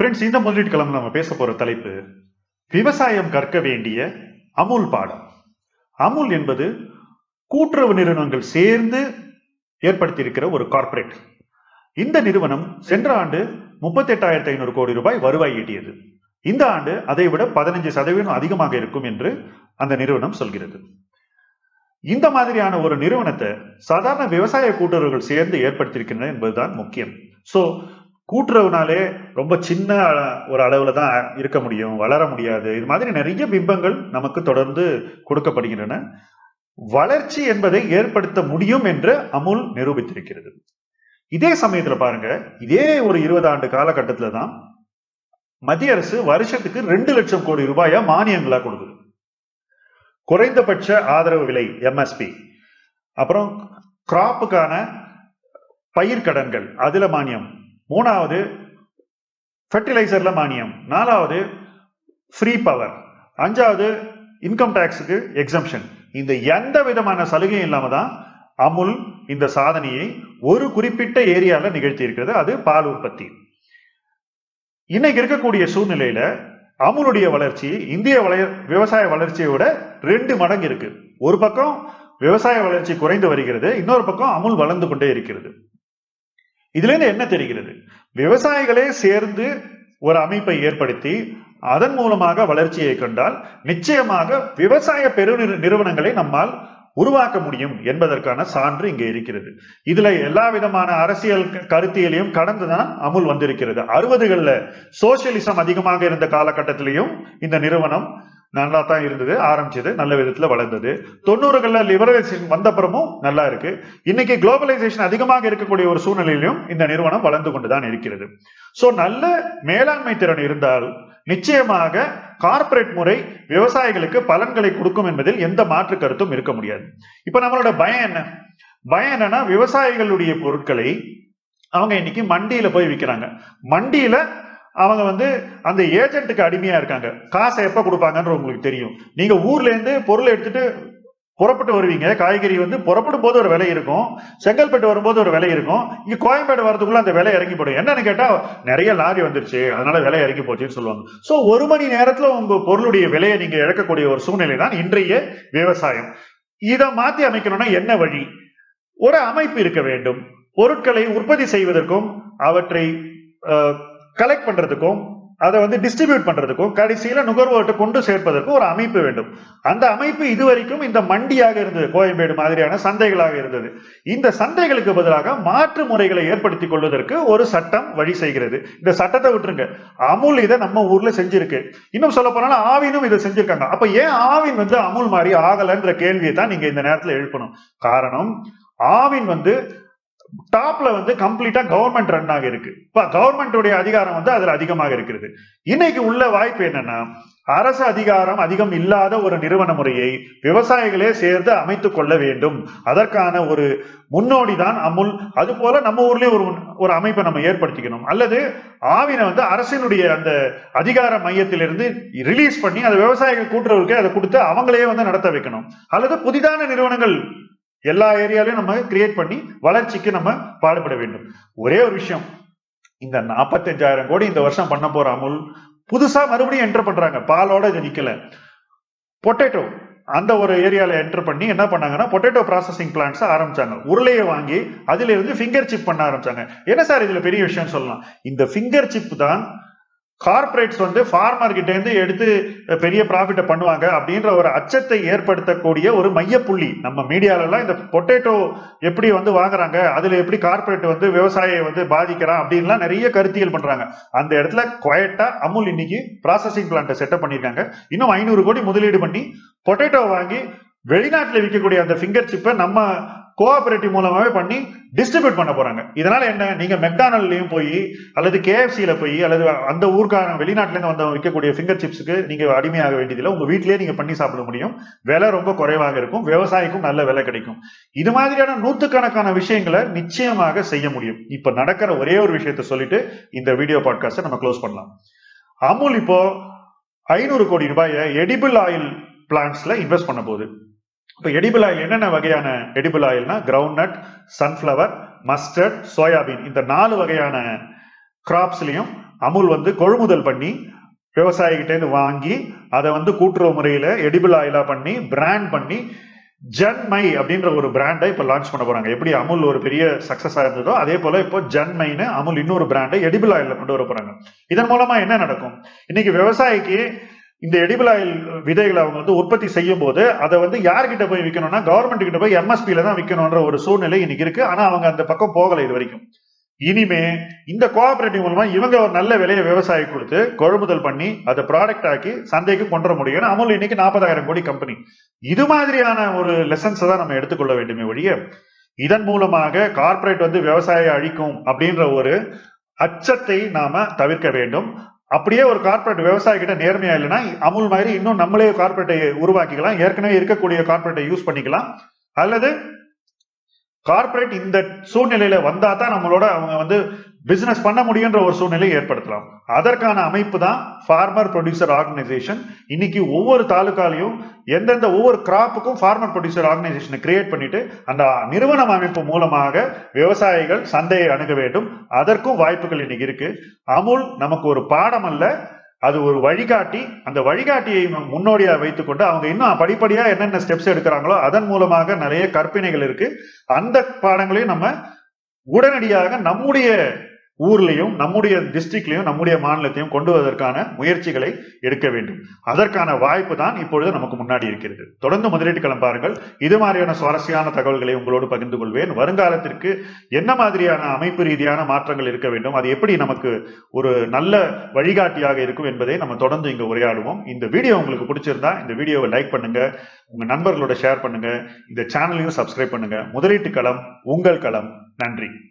Friends இந்த முதலீட்டு கிழமை நம்ம பேச போற தலைப்பு விவசாயம் கற்க வேண்டிய அமுல் பாடம். அமுல் என்பது கூட்டுறவு நிறுவனங்கள் சேர்ந்து ஏற்படுத்தியிருக்கிற ஒரு கார்ப்பரேட் இந்த நிறுவனம் சென்ற ஆண்டு முப்பத்தி எட்டாயிரத்தி ஐநூறு கோடி ரூபாய் வருவாய் ஈட்டியது. இந்த ஆண்டு அதை விட பதினஞ்சு சதவீதம் அதிகமாக இருக்கும் என்று அந்த நிறுவனம் சொல்கிறது. இந்த மாதிரியான ஒரு நிறுவனத்தை சாதாரண விவசாய கூட்டுறவுகள் சேர்ந்து ஏற்படுத்தியிருக்கின்றன என்பதுதான் முக்கியம். சோ கூட்டுறவுனாலே ரொம்ப சின்ன ஒரு அளவுல தான் இருக்க முடியும் வளர முடியாது. இது மாதிரி நிறைய பிம்பங்கள் நமக்கு தொடர்ந்து கொடுக்கப்படுகின்றன. வளர்ச்சி என்பதை ஏற்படுத்த முடியும் என்று அமுல் நிரூபித்திருக்கிறது. இதே சமயத்துல பாருங்க இதே ஒரு இருபது ஆண்டு காலகட்டத்துல தான் மத்திய அரசு வருஷத்துக்கு ரெண்டு லட்சம் கோடி ரூபாயா மானியங்களா கொடுக்குது. குறைந்தபட்ச ஆதரவு விலை எம்எஸ்பி அப்புறம் கிராப்புக்கான பயிர்க்கடன்கள் அதுல மானியம் மூணாவது ஃபெர்டிலைசர்ல மானியம். நாலாவது ஃப்ரீ பவர் அஞ்சாவது இன்கம் டேக்ஸுக்கு எக்ஸம்ஷன் இந்த எந்த விதமான சலுகையும் இல்லாம தான் அமுல் இந்த சாதனையை ஒரு குறிப்பிட்ட ஏரியாவில் நிகழ்த்தி இருக்கிறது. அது பால் உற்பத்தி. இன்னைக்கு இருக்கக்கூடிய சூழ்நிலையில அமுலுடைய வளர்ச்சி இந்திய வளைய விவசாய வளர்ச்சியை விட ரெண்டு மடங்கு இருக்கு. ஒரு பக்கம் விவசாய வளர்ச்சி குறைந்து வருகிறது இன்னொரு பக்கம் அமுல் வளர்ந்து கொண்டே இருக்கிறது. இதுல இருந்து என்ன தெரிகிறது? விவசாயிகளே சேர்ந்து ஒரு அமைப்பை ஏற்படுத்தி அதன் மூலமாக வளர்ச்சியை கண்டால் நிச்சயமாக விவசாய பெரு நிறுவனங்களை நம்மால் உருவாக்க முடியும் என்பதற்கான சான்று இங்கே இருக்கிறது. இதுல எல்லா விதமான அரசியல் கருத்தியலையும் கடந்துதான் அமுல் வந்திருக்கிறது. அறுபதுகள்ல சோசியலிசம் அதிகமாக இருந்த காலகட்டத்திலையும் இந்த நிறுவனம் நல்லா தான் இருந்தது ஆரம்பிச்சது நல்ல விதத்துல வளர்ந்தது. தொண்ணூறுகள்ல லிபரலைசேஷன் வந்தப்புறமும் நல்லா இருக்கு. இன்னைக்கு குளோபலைசேஷன் அதிகமாக இருக்கக்கூடிய ஒரு சூழ்நிலையிலும் இந்த நிறுவனம் வளர்ந்து கொண்டுதான் இருக்கிறது. சோ நல்ல மேலாண்மை திறன் இருந்தால் நிச்சயமாக கார்ப்பரேட் முறை விவசாயிகளுக்கு பலன்களை கொடுக்கும் என்பதில் எந்த மாற்று கருத்தும் இருக்க முடியாது. இப்ப நம்மளோட பயம் என்ன? பயம் என்னன்னா விவசாயிகளுடைய பொருட்களை அவங்க இன்னைக்கு மண்டியில போய் விற்கிறாங்க மண்டியில அவங்க வந்து அந்த ஏஜென்ட்டுக்கு அடிமையா இருக்காங்க. காசை எப்ப கொடுப்பாங்கன்ற உங்களுக்கு தெரியும். நீங்க ஊர்ல இருந்து பொருளை எடுத்துட்டு புறப்பட்டு வருவீங்க. காய்கறி வந்து புறப்படும் போது ஒரு விலை இருக்கும். செங்கல்பட்டு வரும்போது ஒரு விலை இருக்கும். இங்க கோயம்பேடு வரதுக்குள்ள அந்த விலை இறங்கி போடும் என்னன்னு கேட்டா நிறைய லாரி வந்துருச்சு. அதனால விலை இறங்கி போச்சுன்னு சொல்லுவாங்க. சோ ஒரு மணி நேரத்துல உங்க பொருளுடைய விலையை நீங்க இழக்கக்கூடிய ஒரு சூழ்நிலை தான் இன்றைய விவசாயம். இதை மாத்தி அமைக்கணும்னா என்ன வழி? ஒரு அமைப்பு இருக்க வேண்டும். பொருட்களை உற்பத்தி செய்வதற்கும் அவற்றை கலெக்ட் பண்றதுக்கும் அதை வந்து டிஸ்ட்ரிபியூட் பண்றதுக்கும் கடைசியில நுகர்வோர்கிட்ட கொண்டு சேர்ப்பதற்கும் ஒரு அமைப்பு வேண்டும். அந்த அமைப்பு இதுவரைக்கும் இந்த மண்டியாக இருந்தது கோயம்பேடு மாதிரியான சந்தைகளாக இருந்தது. இந்த சந்தைகளுக்கு பதிலாக மாற்று முறைகளை ஏற்படுத்திக் கொள்வதற்கு ஒரு சட்டம் வழி செய்கிறது. இந்த சட்டத்தை விட்டுருங்க. அமுல் இதை நம்ம ஊர்ல செஞ்சிருக்கு. இன்னும் சொல்ல போனாலும் ஆவினும் இதை செஞ்சிருக்காங்க. அப்ப ஏன் ஆவின் வந்து அமுல் மாதிரி ஆகலன்ற கேள்வியை தான் நீங்க இந்த நேரத்துல எழுப்பணும்? காரணம் ஆவின் வந்து டாப்ல வந்து கம்ப்ளீட்டா கவர்மெண்ட் ரன் ஆக இருக்கு. இப்ப கவர்மெண்ட்டுடைய அதிகாரம் வந்து அதுல அதிகமாக இருக்கிறது. இன்னைக்கு உள்ள வாய்ப்பு என்னன்னா அரசு அதிகாரம் அதிகம் இல்லாத ஒரு நிறுவன முறையை விவசாயிகளே சேர்ந்து அமைத்துக் கொள்ள வேண்டும். அதற்கான ஒரு முன்னோடி தான் அமுல். அது போல நம்ம ஊர்லயே ஒரு ஒரு அமைப்பை நம்ம ஏற்படுத்திக்கணும். அல்லது ஆவினை வந்து அரசினுடைய அந்த அதிகார மையத்திலிருந்து ரிலீஸ் பண்ணி அதை விவசாயிகள் கூட்டுறவுக்கு அதை கொடுத்து அவங்களே வந்து நடத்த வைக்கணும். அல்லது புதிதான நிறுவனங்கள் எல்லா ஏரியாலையும் நம்ம கிரியேட் பண்ணி வளர்ச்சிக்கு நம்ம பாடுபட வேண்டும். ஒரே ஒரு விஷயம் இந்த நாற்பத்தஞ்சாயிரம் கோடி இந்த வருஷம் பண்ண போற அமுல் புதுசா மறுபடியும் என்டர் பண்றாங்க. பாலோட இது நிக்கல பொட்டேட்டோ அந்த ஒரு ஏரியால என்டர் பண்ணி என்ன பண்ணாங்கன்னா பொட்டேட்டோ ப்ராசஸிங் பிளான்ஸ் ஆரம்பிச்சாங்க. உருளையை வாங்கி அதுல இருந்து ஃபிங்கர் சிப் பண்ண ஆரம்பிச்சாங்க. என்ன சார் இதுல பெரிய விஷயம் சொல்லலாம்? இந்த ஃபிங்கர் சிப் தான் கார்ப்பரேட்ஸ் வந்து ஃபார்மர் கிட்ட இருந்து எடுத்து பெரிய ப்ராஃபிட்டை பண்ணுவாங்க அப்படின்ற ஒரு அச்சத்தை ஏற்படுத்தக்கூடிய ஒரு மையப்புள்ளி. நம்ம மீடியால இந்த பொட்டேட்டோ எப்படி வந்து வாங்குறாங்க அதுல எப்படி கார்ப்பரேட் வந்து விவசாயியை வந்து பாதிக்கிறான் அப்படின்லாம் நிறைய கருத்தியல் பண்றாங்க. அந்த இடத்துல குவைட்டா அமுல் இன்னைக்கு ப்ராசஸிங் பிளான்ட்டை செட்டப் பண்ணிருக்காங்க இன்னும் ஐநூறு கோடி முதலீடு பண்ணி பொட்டேட்டோ வாங்கி வெளிநாட்டில் விற்கக்கூடிய அந்த ஃபிங்கர் சிப்பை நம்ம கோஆபரேட்டிவ் மூலமாவே பண்ணி டிஸ்ட்ரிபியூட் பண்ண போறாங்க. இதனால என்ன? நீங்க மெக்டானல்லையும் போய் அல்லது கேஎஃப்சியில போய் அல்லது அந்த ஊருக்கான வெளிநாட்டுல இருந்து வந்த விற்கக்கூடிய ஃபிங்கர் சிப்ஸுக்கு நீங்க அடிமையாக வேண்டியதில்லை. உங்க வீட்டிலேயே நீங்க பண்ணி சாப்பிட முடியும். விலை ரொம்ப குறைவாக இருக்கும். விவசாயிக்கும் நல்ல விலை கிடைக்கும். இது மாதிரியான நூத்துக்கணக்கான விஷயங்களை நிச்சயமாக செய்ய முடியும். இப்ப நடக்கிற ஒரே ஒரு விஷயத்த சொல்லிட்டு இந்த வீடியோ பாட்காஸ்டை நம்ம க்ளோஸ் பண்ணலாம். அமுல் இப்போ ஐநூறு கோடி ரூபாயை எடிபிள் ஆயில் பிளான்ஸ்ல இன்வெஸ்ட் பண்ண போகுது. இப்போ எடிபிள் ஆயில் என்னென்ன வகையான எடிபிள் ஆயில்னா groundnut sunflower mustard soybean இந்த நாலு வகையான கிராப்ஸ்லையும் அமுல் வந்து கொள்முதல் பண்ணி விவசாயிகிட்டேருந்து வாங்கி அதை வந்து கூட்டுறவு முறையில் எடிபிள் ஆயிலாக பண்ணி பிராண்ட் பண்ணி ஜன்மை அப்படின்ற ஒரு பிராண்டை இப்போ லான்ச் பண்ண போறாங்க. எப்படி அமுல் ஒரு பெரிய சக்சஸ் இருந்ததோ அதே போல இப்போ ஜன்மைன்னு அமுல் இன்னொரு பிராண்டை எடிபிள் ஆயில கொண்டு வர போறாங்க. இதன் மூலமா என்ன நடக்கும்? இன்னைக்கு விவசாயிக்கு இந்த எடிபிள் ஆயில் விதைகளை அவங்க வந்து உற்பத்தி செய்யும் போது அதை வந்து யார்கிட்ட போய் விற்கணும்னா கவர்மெண்ட் கிட்ட போய் எம்எஸ்பியில தான் விற்கணும்ன்ற ஒரு சூழ்நிலை இன்னைக்கு இருக்கு. ஆனா அவங்க அந்த பக்கம் போகலை இது வரைக்கும். இனிமே இந்த கோஆபரேட்டிவ் மூலமா இவங்க ஒரு நல்ல விலையை விவசாயி கொடுத்து கொள்முதல் பண்ணி அதை ப்ராடக்ட் ஆக்கி சந்தைக்கு கொண்டு வர முடியும். ஏன்னா அமுல் இன்னைக்கு நாற்பதாயிரம் கோடி கம்பெனி இது மாதிரியான ஒரு லெசன்ஸை தான் நம்ம எடுத்துக்கொள்ள வேண்டுமே ஒழிய இதன் மூலமாக கார்ப்பரேட் வந்து விவசாய அழிக்கும் அப்படின்ற ஒரு அச்சத்தை நாம தவிர்க்க வேண்டும். அப்படியே ஒரு கார்ப்பரேட் விவசாயிகிட்ட நேர்மையா இல்லைன்னா அமுல் மாதிரி இன்னும் நம்மளே கார்ப்பரேட்டை உருவாக்கிக்கலாம். ஏற்கனவே இருக்கக்கூடிய கார்ப்பரேட்டை யூஸ் பண்ணிக்கலாம். அல்லது கார்ப்பரேட் இந்த சூழ்நிலையில வந்தா தான் நம்மளோட அவங்க வந்து பிசினஸ் பண்ண முடியுன்ற ஒரு சூழ்நிலையை ஏற்படுத்தலாம். அதற்கான அமைப்பு தான் ஃபார்மர் ப்ரொடியூசர் ஆர்கனைசேஷன் இன்னைக்கு ஒவ்வொரு தாலுக்காலையும் எந்தெந்த ஒவ்வொரு கிராப்புக்கும் ஃபார்மர் ப்ரொடியூசர் ஆர்கனைசேஷனை கிரியேட் பண்ணிட்டு அந்த நிறுவனம் அமைப்பு மூலமாக விவசாயிகள் சந்தையை அணுக வேண்டும். அதற்கும் வாய்ப்புகள் இன்னைக்கு இருக்கு. அமுல் நமக்கு ஒரு பாடம் அல்ல. அது ஒரு வழிகாட்டி. அந்த வழிகாட்டியை முன்னோடியா வைத்துக்கொண்டு அவங்க இன்னும் படிப்படியா என்னென்ன ஸ்டெப்ஸ் எடுக்கிறாங்களோ அதன் மூலமாக நிறைய கற்பினைகள் இருக்கு. அந்த பாடங்களையும் நம்ம உடனடியாக நம்முடைய ஊர்லையும் நம்முடைய டிஸ்ட்ரிக்ட்லையும் நம்முடைய மாநிலத்தையும் கொண்டு வருவதற்கான முயற்சிகளை எடுக்க வேண்டும். அதற்கான வாய்ப்பு தான் இப்பொழுது நமக்கு முன்னாடி இருக்கிறது. தொடர்ந்து முதலீட்டு களம் பாருங்கள். இது மாதிரியான சுவாரஸ்யமான தகவல்களை உங்களோடு பகிர்ந்து கொள்வேன். வருங்காலத்திற்கு என்ன மாதிரியான அமைப்பு ரீதியான மாற்றங்கள் இருக்க வேண்டும்? அது எப்படி நமக்கு ஒரு நல்ல வழிகாட்டியாக இருக்கும் என்பதை நம்ம தொடர்ந்து இங்கே உரையாடுவோம். இந்த வீடியோ உங்களுக்கு பிடிச்சிருந்தா இந்த வீடியோவை லைக் பண்ணுங்க உங்க நண்பர்களோட ஷேர் பண்ணுங்க இந்த சேனலையும் சப்ஸ்கிரைப் பண்ணுங்க. முதலீட்டு களம் உங்கள் களம். நன்றி.